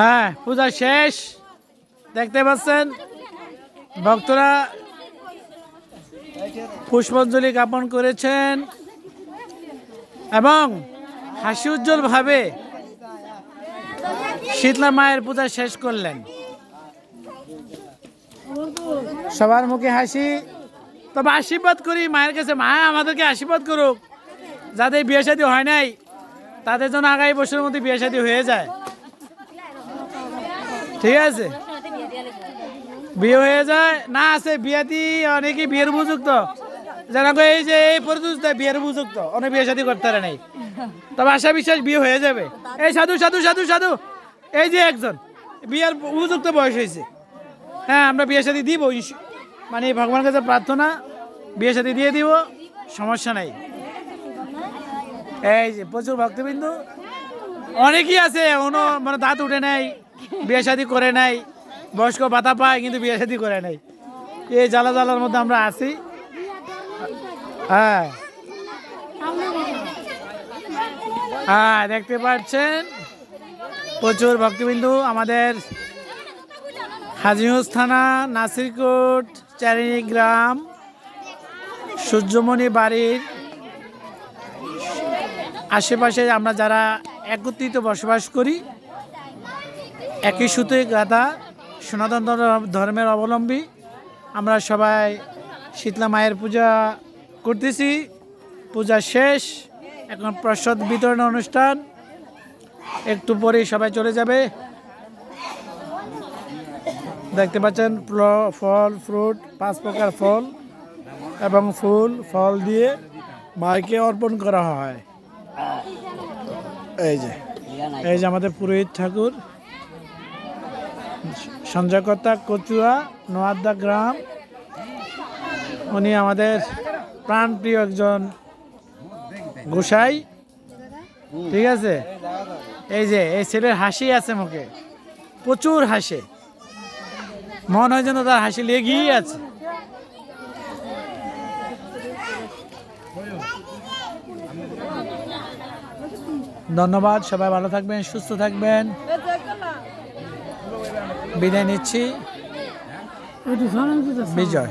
হ্যাঁ পূজা শেষ। দেখতে পাচ্ছেন, ভক্তরা পুষ্পাঞ্জলি জ্ঞাপন করেছেন এবং হাসি উজ্জ্বলভাবে শীতলা মায়ের পূজা শেষ করলেন। সবার মুখে হাসি। তবে আশীর্বাদ করি, মায়ের কাছে মা আমাদেরকে আশীর্বাদ করুক। যাদের বিয়ে শাদী হয় নাই তাদের জন্য আগামী বছরের মধ্যে বিয়ে শাদী হয়ে যায়। ঠিক আছে? বিয়ে হয়ে যায়। না, আছে বিয়াতি অনেকে বিয়ের উপযুক্ত। যারা এই যে, এই পর্যন্ত বিয়ের উপযুক্ত। অনেক বিয়ে শাদী করতে পারে নাই। তবে আশা বিশ্বাস বিয়ে হয়ে যাবে। এই সাধু সাধু সাধু সাধু, এই যে একজন, বিয়ের উপযুক্ত বয়স হয়েছে। হ্যাঁ আমরা বিয়ে শাদী দিব মানে ভগবানের কাছে প্রার্থনা, বিয়ে শাদী দিয়ে দিব, সমস্যা নাই। এই যে প্রচুর ভক্তবিন্দু। অনেকেই আছে, এখনও মানে দাঁত উঠে নাই, বিয়ে শাদী করে নাই, বয়স্ক ভাতা পায়, কিন্তু বিয়ে শাদী করে নাই। এই জ্বালা জ্বালার মধ্যে আমরা আছি। হ্যাঁ। হ্যাঁ দেখতে পাচ্ছেন, প্রচুর ভক্তবিন্দু আমাদের হাজিগঞ্জ থানা, নাসিরকোট চারিণী গ্রাম সূর্যমণি বাড়ির আশেপাশে আমরা যারা একত্রিত বসবাস করি, একই সুতে গাথা সনাতন ধর্ম- ধর্মের অবলম্বী, আমরা সবাই শীতলা মায়ের পূজা করতেছি। পূজা শেষ, এখন প্রসাদ বিতরণ অনুষ্ঠান। একটু পরেই সবাই চলে যাবে। দেখতে পাচ্ছেন ফল- ফ্রুট, পাঁচ প্রকার ফল এবং ফুল, ফল দিয়ে মাকে অর্পণ করা হয়। এই যে এই যে আমাদের পুরোহিত ঠাকুর, সঞ্জয়কর্তা কচুয়া, নোয়াদ্দা গ্রাম, উনি আমাদের প্রাণপ্রিয় একজন গোসাই, ঠিক আছে? এই যে, এই ছেলের হাসি আছে মুখে, প্রচুর হাসে। মন হয় যেন তার হাসি লেগেই আছে। ধন্যবাদ সবাই ভালো থাকবেন সুস্থ থাকবেন। বিদায় নিচ্ছি। বিজয়।